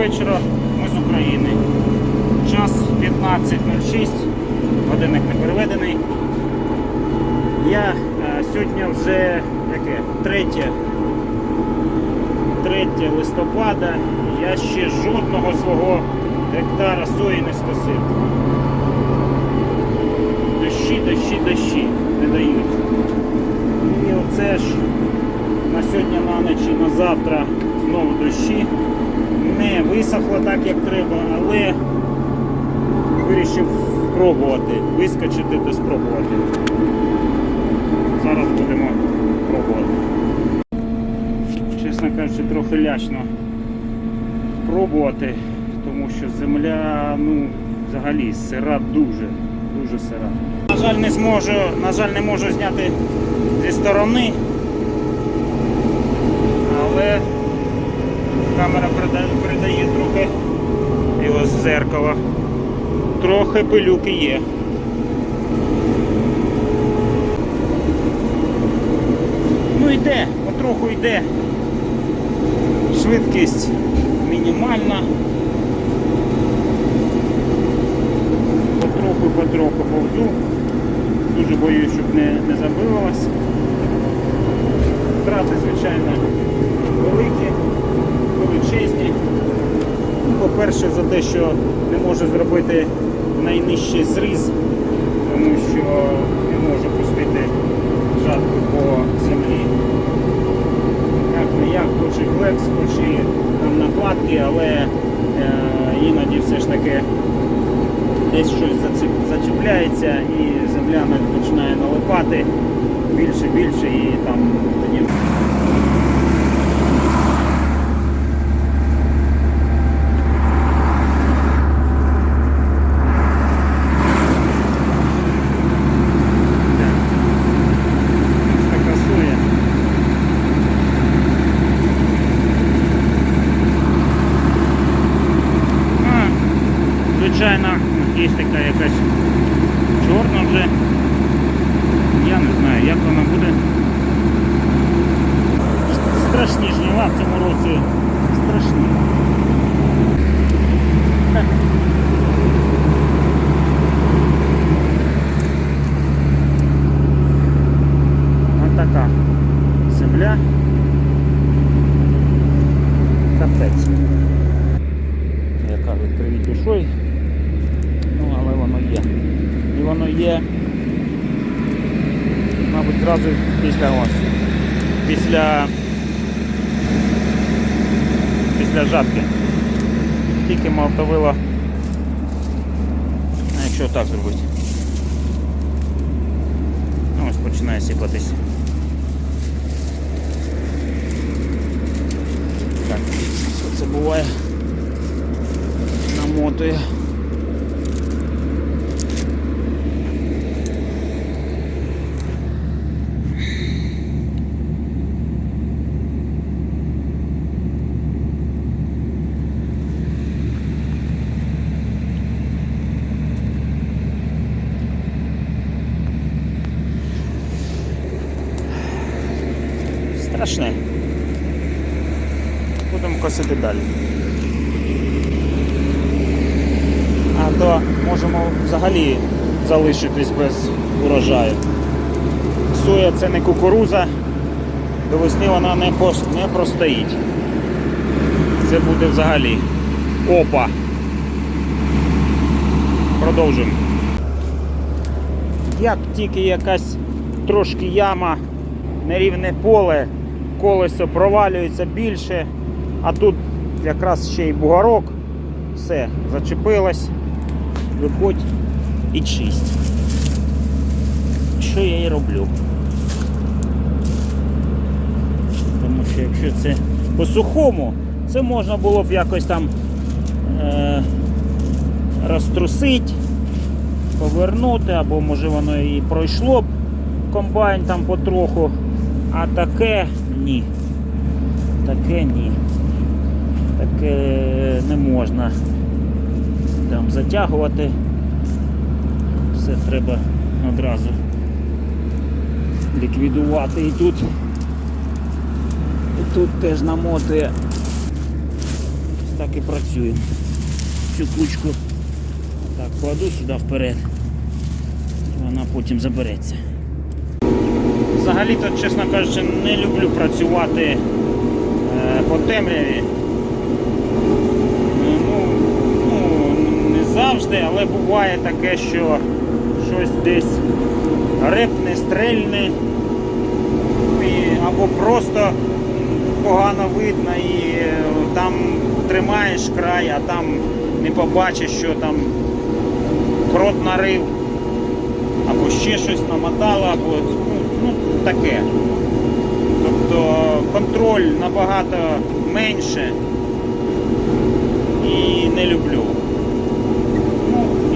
вечора. Ми з України. Час 15.06. Годинник не переведений. Я е, сьогодні вже яке? 3, 3 листопада. Я ще жодного свого гектара сої не скосив. Дощі, дощі, дощі не дають. І оце ж на сьогодні на ніч і на завтра знову дощі. Не висохло так, як треба, але вирішив спробувати, вискочити та спробувати. Зараз будемо пробувати. Чесно кажучи, трохи лячно пробувати, тому що земля ну, взагалі сира дуже, дуже сира. На жаль, не зможу, на жаль, не можу зняти зі сторони, але камера передає, трохи його з зеркала. Трохи пилюки є. Ну йде, потроху йде. Швидкість мінімальна. Потроху, потроху повзу. Дуже боюсь, щоб не, не забилилась. Втрати, звичайно, великі, величезні. Ну, По-перше, за те, що не можу зробити найнижчий зріз, тому що не можу пустити жатку по землі. Як не як, хоч і флекс, хоч і там накладки, але е, іноді все ж таки десь щось зачіпляється і земля починає налипати більше, більше і там тоді. Так. Ось така соя. А, звичайно, є така якась чорна вже. Я не знаю, як вона буде. Страшні жніва в цьому році. Страшні. Ха. Ось така земля. Капець. Яка відкриють душою. Ну, але воно є. І воно є, мабуть, зразу після ось. Після після жатки. Тільки мотовило. А якщо так зробити. Ну, ось починає сіпатись. Так, що це буває? Намотує. Страшне. Будемо косити далі. Можемо взагалі залишитись без урожаю. Соя це не кукуруза, до весни вона не, пос- не простоїть. Це буде взагалі опа. Продовжуємо. Як тільки якась трошки яма, нерівне поле, колесо провалюється більше, а тут якраз ще й бугорок, все, зачепилось, виходь і чисть. Що я і роблю. Тому що якщо це по сухому, це можна було б якось там е- розтрусити, повернути, або може воно і пройшло б комбайн там потроху, а таке ні. Таке ні. Таке не можна там затягувати. Все треба одразу ліквідувати і тут. І тут теж намотує так і працюємо. Цю кучку так кладу сюди вперед. І вона потім забереться. Взагалі-то, чесно кажучи, не люблю працювати е, по темряві. Е, Ну, ну, не завжди, але буває таке, що щось десь репне, стрельне, або просто погано видно і е, там тримаєш край, а там не побачиш, що там крот нарив, або ще щось намотало, або ну, ну, таке. Тобто контроль набагато менше і не люблю.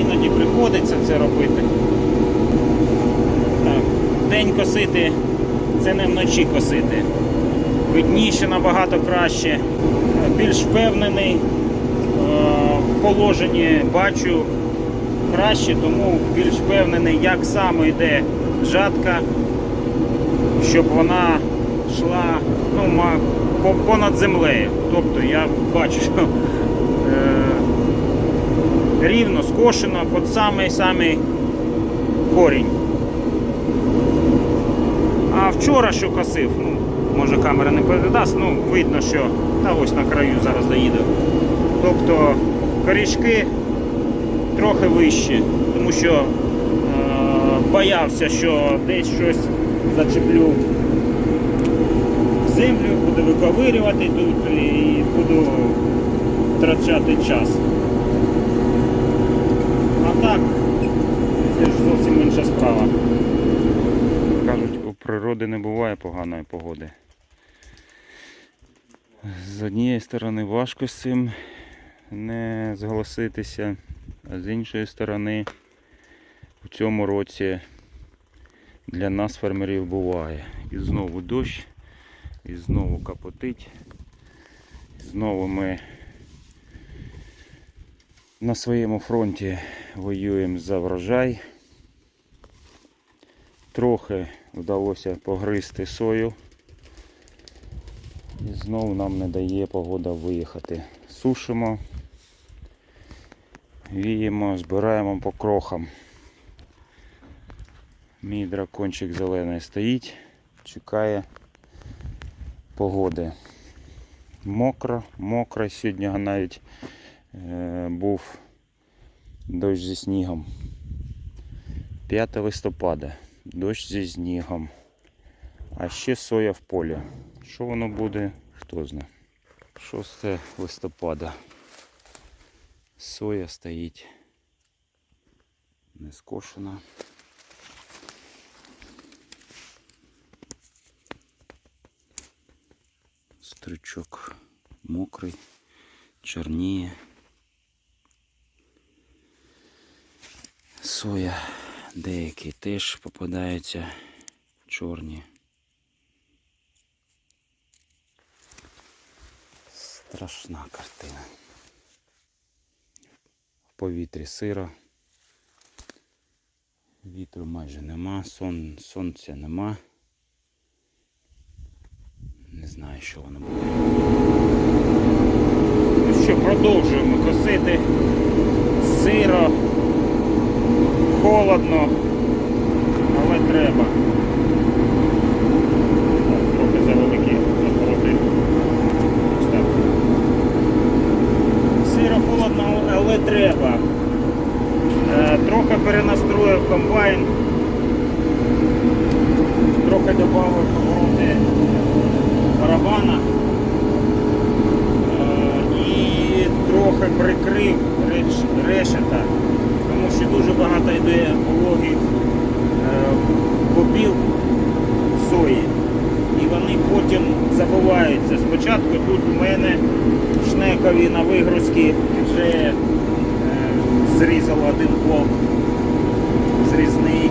Іноді приходиться це робити. Так, день косити це не вночі косити. Видніше набагато краще, більш впевнений е, в положенні бачу краще, тому більш впевнений, як саме йде жатка, щоб вона йшла ну, понад землею. Тобто я бачу, що рівно скошено під самий самий корінь. А вчора що косив, ну, може камера не передасть, ну видно, що та ось на краю зараз доїду. Тобто корішки трохи вищі, тому що е, боявся, що десь щось зачеплю землю, буду виковирювати тут і буду втрачати час. А так, це ж зовсім інша справа. Кажуть, у природи не буває поганої погоди. З однієї сторони важко з цим не зголоситися, а з іншої сторони у цьому році для нас фермерів буває. І знову дощ, і знову капотить. Знову ми на своєму фронті воюємо за врожай. Трохи вдалося погризти сою. І знову нам не дає погода виїхати. Сушимо, віємо, збираємо по крохам. Мій дракончик зелений стоїть, чекає погоди. Мокро, мокро. Сьогодні навіть е, був дощ зі снігом. 5 листопада. Дощ зі снігом. А ще соя в полі. Що воно буде, хто знає. 6 листопада. Соя стоїть. Не скошена. Стрючок мокрий, чорніє. Соя деякі теж попадаються чорні. Страшна картина. В повітрі сиро. Вітру майже нема, сон, сонця нема. Не знаю, що воно буде. Ну що, продовжуємо косити. Сиро, холодно, але треба. Так, Трохи завеликі навпроти. Ось так. Сиро, холодно, але треба. Е, Трохи перенастроїв комбайн. Трохи додав обороти барабана. Е, І трохи прикрив реш- решета, тому що дуже багато йде вологих е, бобів сої. І вони потім забуваються. Спочатку тут у мене шнекові на вигрузці вже е, зрізало один блок зрізний.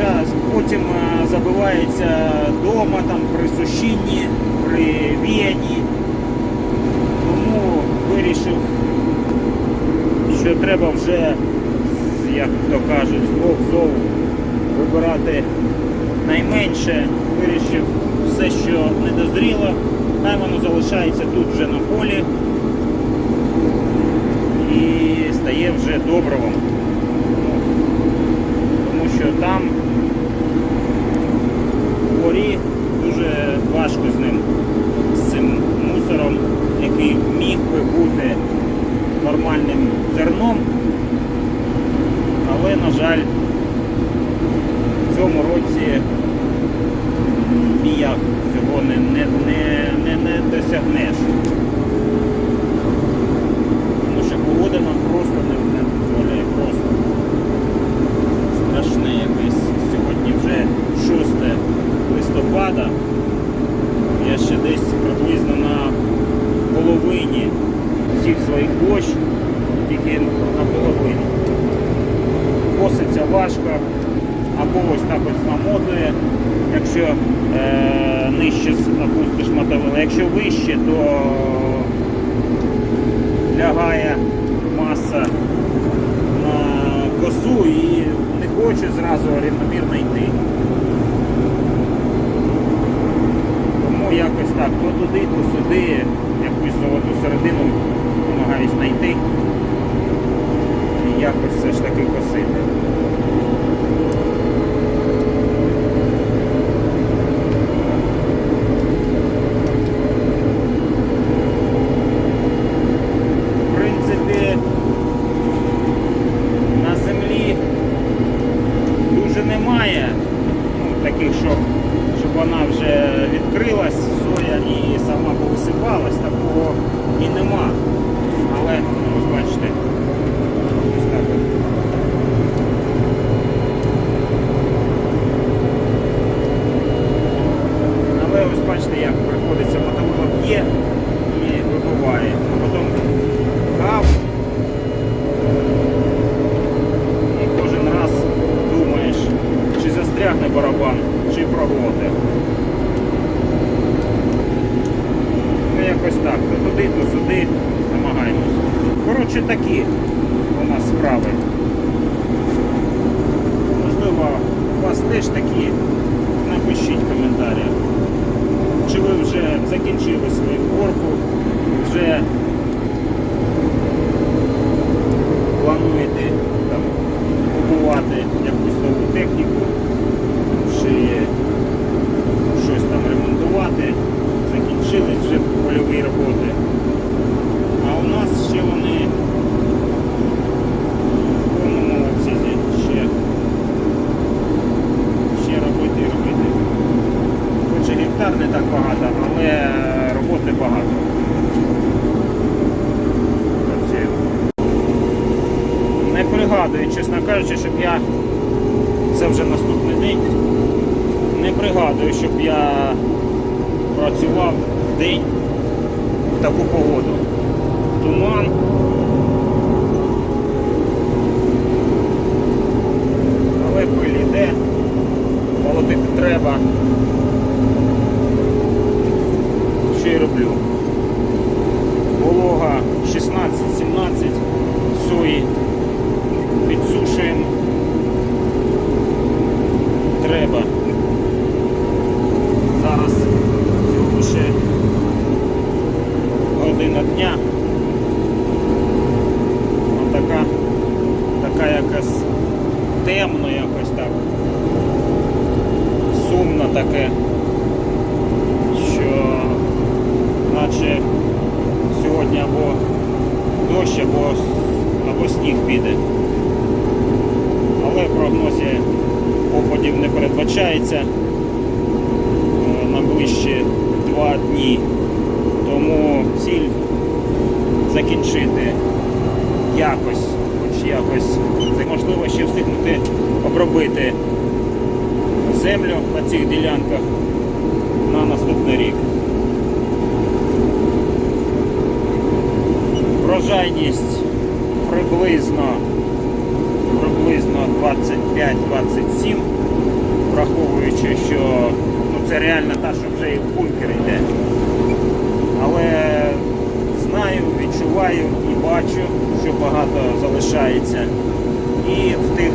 Е, потім е, забивається вдома, там при сушінні, при віянні. Тому вирішив, що треба вже, як то кажуть, з двох зов вибирати найменше. Вирішив все, що не дозріло, хай воно залишається тут вже на полі і стає вже добривом. Тому що там в горі дуже важко з ним, з цим мусором, який міг би бути нормальним зерном, але, на жаль, в цьому році ніяк цього не, не, не, не, не досягнеш. Тому що погода нам просто не, не дозволяє, просто страшне якесь. Сьогодні вже 6 листопада. Я ще десь приблизно на половині всіх своїх площ, тільки на половину. Коситься важко, або ось так ось намотує, якщо е, нижче опустиш мотовило. Якщо вище, то лягає маса на косу і не хоче зразу рівномірно йти. Тому якось так, то туди, то сюди, якусь золоту середину намагаюсь знайти і якось все ж таки косити. В принципі, на землі дуже немає ну, таких, щоб, щоб вона вже відкрилась, соя і сама повисипалась, такого і нема. Але, ну, ось бачите, ось так. от. Але ось бачите, як приходиться мотовило б'є і вибиває. А потім гав. І кожен раз думаєш, чи застрягне барабан, чи проглоте. Ну якось так, то туди, то сюди намагаємось. Коротше такі у нас справи. Можливо, у вас теж такі. Напишіть в коментарях. Чи ви вже закінчили свою горку, вже плануєте там купувати якусь нову техніку, чи щось там ремонтувати, закінчили вже польові роботи. А у нас ще вони в повному обсязі ще, ще робити і робити. Хоч і гектар не так багато, але роботи багато. Працюємо. Не пригадую, чесно кажучи, щоб я це вже наступний день. Не пригадую, я працював в день в таку погоду. Туман. Але пиль іде, молотити треба. Що й роблю. Волога 16-17 сої підсушуємо. Треба. Зараз цього ще година дня. Ось така, якась темно якось так. Сумно таке, що наче сьогодні або дощ, або, або сніг піде. Але в прогнозі опадів не передбачається е, на ближчі два дні. Тому ціль закінчити якось, якось, можливо ще встигнути обробити землю на цих ділянках на наступний рік. Врожайність приблизно приблизно 25-27, враховуючи, що ну, це реально та, що вже і в бункер йде. Але знаю, відчуваю і бачу, що багато залишається. І в тих,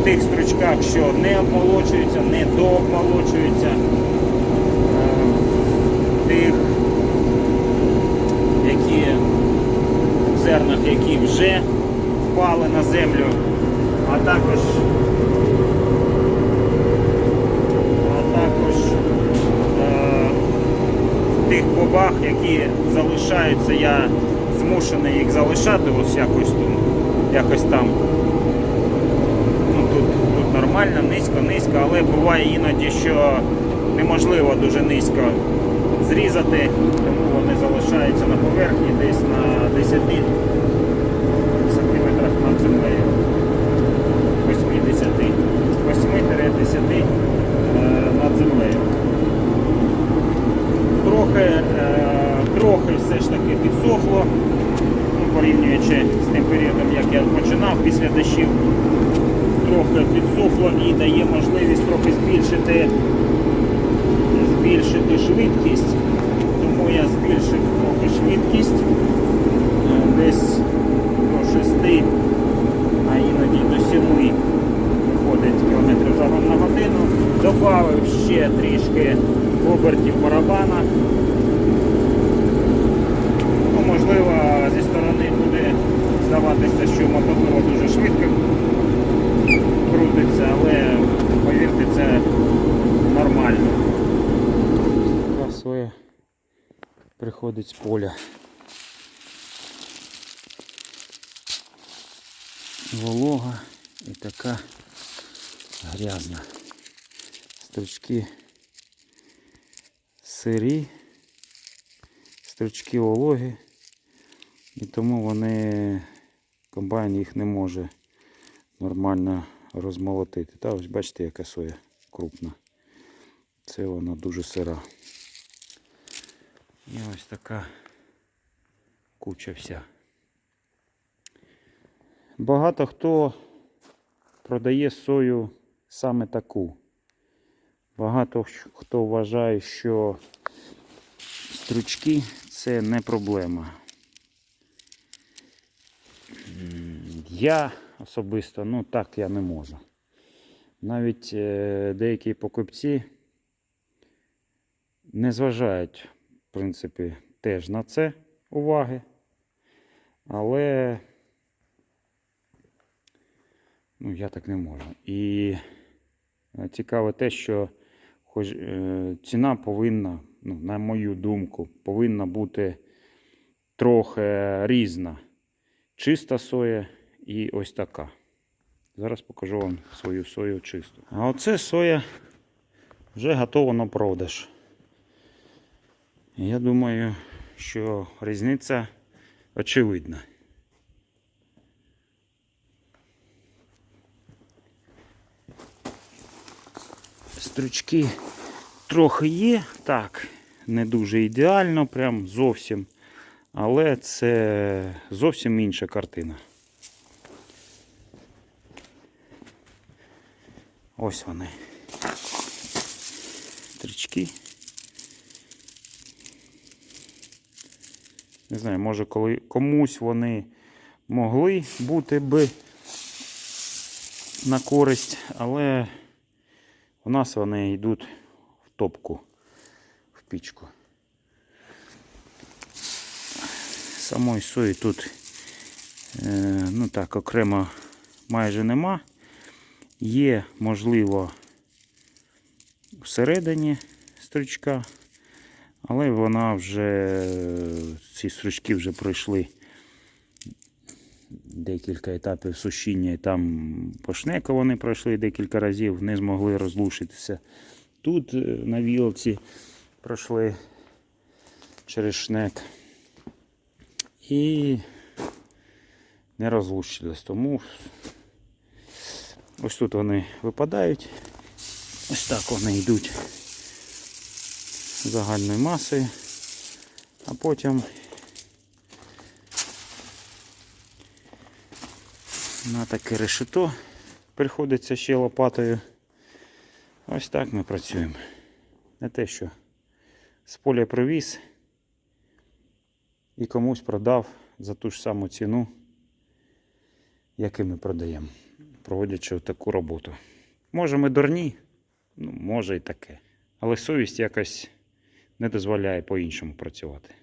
в тих стручках, що не обмолочуються, не дообмолочуються, е, в тих, які в зернах, які вже впали на землю, а також а також е, в тих бобах, які залишаються, я змушений їх залишати ось якось тут, якось там. Ну, тут, тут нормально, низько, низько, але буває іноді, що неможливо дуже низько зрізати, тому вони залишаються на поверхні десь на 10 сантиметрах над землею. 80, 8-10 е, над землею. Трохи, е, трохи все ж таки підсохло, ну, порівнюючи з тим періодом, як я починав після дощів, трохи підсохло і дає можливість трохи збільшити, збільшити швидкість. Тому я збільшив трохи швидкість е, десь до 6 а іноді до 7 виходить кілометрів загон на годину. Добавив ще трішки обертів барабана. Ну, можливо, зі сторони буде здаватися, що мотоцикло дуже швидко крутиться, але повірте, це нормально. Така соя приходить з поля. волога і така грязна. Стручки сирі, стручки вологі, і тому вони комбайн їх не може нормально розмолотити. Та ось бачите, яка соя крупна. Це вона дуже сира. І ось така куча вся. Багато хто продає сою саме таку. Багато хто вважає, що стручки це не проблема. Я особисто, ну так я не можу. Навіть е, деякі покупці не зважають, в принципі, теж на це уваги. Але Ну, я так не можу. І е, цікаве те, що хоч, е, ціна повинна, ну, на мою думку, повинна бути трохи різна. Чиста соя і ось така. Зараз покажу вам свою сою чисту. А оце соя вже готова на продаж. Я думаю, що різниця очевидна. Стручки трохи є, так, не дуже ідеально, прям зовсім. Але це зовсім інша картина. Ось вони. Стрічки. Не знаю, може коли комусь вони могли бути би на користь, але у нас вони йдуть в топку, в пічку. Самої сої тут е, ну так, окремо майже нема. Є, можливо, всередині стручка, але вона вже, ці стручки вже пройшли декілька етапів сушіння, і там по шнеку вони пройшли декілька разів, не змогли розлушитися. Тут е, на вілці пройшли через шнек і не розлучились. Тому ось тут вони випадають. Ось так вони йдуть загальною масою, а потім на таке решето приходиться ще лопатою. Ось так ми працюємо. Не те, що з поля привіз і комусь продав за ту ж саму ціну, яку ми продаємо. проводячи таку роботу. Може, ми дурні, ну, може і таке. Але совість якось не дозволяє по-іншому працювати.